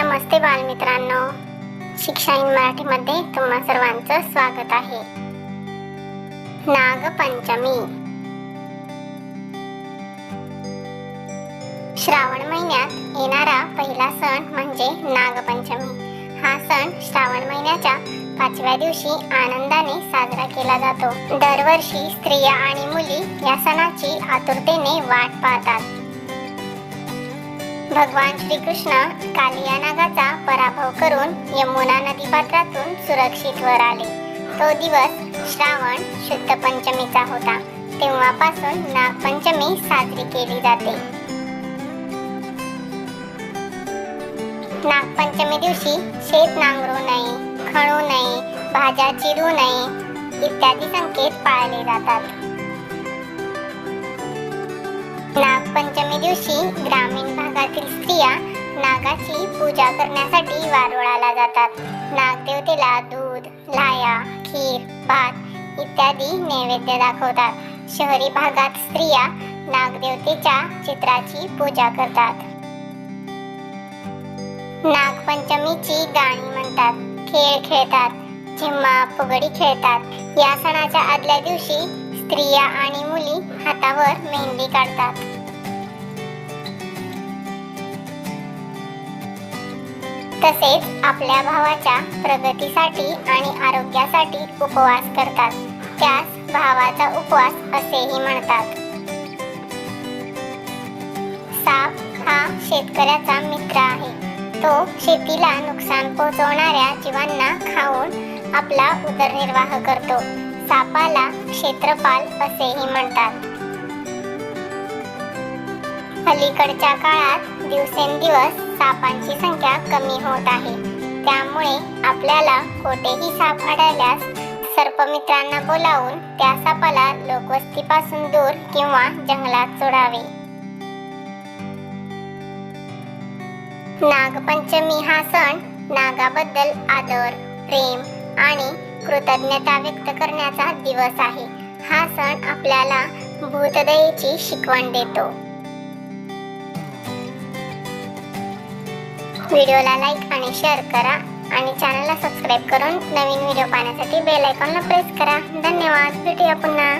नमस्ते बालमित्रांनो. शिक्षा इन मराठीमध्ये तुम्हा सर्वांचं स्वागत आहे. नागपंचमी. श्रावण महिन्यात येणारा पहिला सण म्हणजे नागपंचमी. हा सण श्रावण महिन्याच्या पाचव्या दिवशी आनंदाने साजरा केला जातो. दरवर्षी स्त्रिया आणि मुली या सणाची आतुरतेने वाट पाहतात. भगवान श्रीकृष्ण कालिया नागाचा पराभव करून यमुना नदीपात्रातून सुरक्षित वर आले. तो दिवस श्रावण शुद्ध पंचमीचा होता. तेव्हापासून नागपंचमी साजरी केली जाते. नागपंचमी दिवशी शेत नांगरू नये खणू नये भाज्या चिरू नये इत्यादी संकेत पाळले जातात. नागपंचमी दिवशी ग्रामीण भागातील स्त्रिया नागाची पूजा करण्यासाठी वारुळाला जातात. नागदेवतेला दूध लाया खीर भात इत्यादी नैवेद्य दाखवतात. शहरी भागात स्त्रिया नागदेवतेच्या चित्राची पूजा करतात. नागपंचमीची गाणी म्हणतात खेळ खेळतात झिम्मा फुगडी खेळतात. या सणाच्या आदल्या दिवशी स्त्रिया आणि मुली हातावर मेहंदी काढतात. तसेच आपल्या भावाच्या प्रगतीसाठी आणि आरोग्यासाठी उपवास करतात. त्यास भावाचा उपवास असेही म्हणतात. साप हा शेतकऱ्याचा मित्र आहे. तो शेतीला नुकसान पोहोचवणाऱ्या जीवांना खाऊन आपला उदरनिर्वाह करतो. सापाला क्षेत्रपाल असेही म्हणतात. अलीकडच्या काळात दिवसेंदिवस सापांची संख्या कमी होत आहे. त्यामुळे आपल्याला कोठेही साप आढळल्यास सर्पमित्रांना बोलावून त्या सापाला लोकवस्तीपासून दूर किंवा जंगलात सोडावे. नागपंचमी हा सण नागाबद्दल आदर प्रेम आणि कृतज्ञता व्यक्त करण्याचा दिवस आहे. हा सण आपल्याला भूतदयेची शिकवण देतो. व्हिडिओला लाईक आणि शेअर करा आणि चॅनलला सबस्क्राईब करून नवीन व्हिडिओ पाहण्यासाठी बेल आयकॉनला प्रेस करा. धन्यवाद. भेटूया पुन्हा.